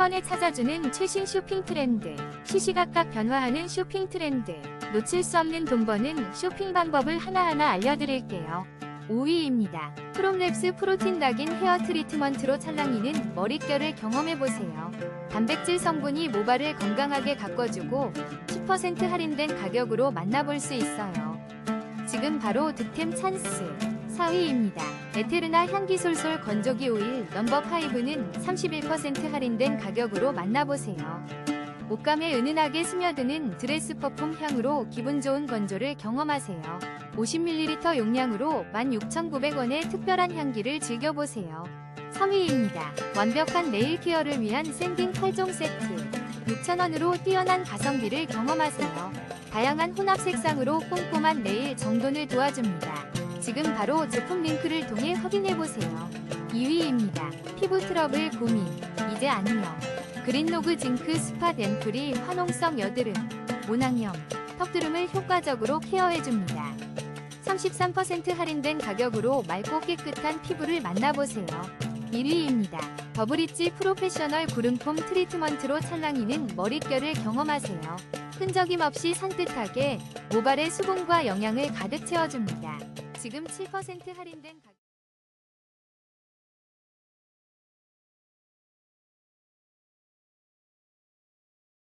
번에 찾아주는 최신 쇼핑 트렌드. 시시각각 변화하는 쇼핑 트렌드. 놓칠 수 없는 돈 버는 쇼핑 방법을 하나하나 알려드릴게요. 5위입니다. 프롬랩스 프로틴 낙인 헤어 트리트먼트로 찰랑이는 머릿결을 경험해보세요. 단백질 성분이 모발을 건강하게 가꿔주고 10% 할인된 가격으로 만나볼 수 있어요. 지금 바로 득템 찬스. 4위입니다. 에테르나 향기 솔솔 건조기 오일 넘버 5는 31% 할인된 가격으로 만나보세요. 옷감에 은은하게 스며드는 드레스 퍼퓸 향으로 기분 좋은 건조를 경험하세요. 50ml 용량으로 16,900원의 특별한 향기를 즐겨보세요. 3위입니다. 완벽한 네일 케어를 위한 샌딩 8종 세트. 6,000원으로 뛰어난 가성비를 경험하세요. 다양한 혼합 색상으로 꼼꼼한 네일 정돈을 도와줍니다. 지금 바로 제품 링크를 통해 확인해보세요. 2위입니다. 피부 트러블 고민. 이제 안녕. 그린로그 징크 스팟 앰플이 화농성 여드름, 모낭염, 턱드름을 효과적으로 케어해줍니다. 33% 할인된 가격으로 맑고 깨끗한 피부를 만나보세요. 1위입니다. 더블이지 프로페셔널 구름폼 트리트먼트로 찰랑이는 머릿결을 경험하세요. 끈적임 없이 산뜻하게 모발의 수분과 영양을 가득 채워줍니다. 지금 7% 할인된 가격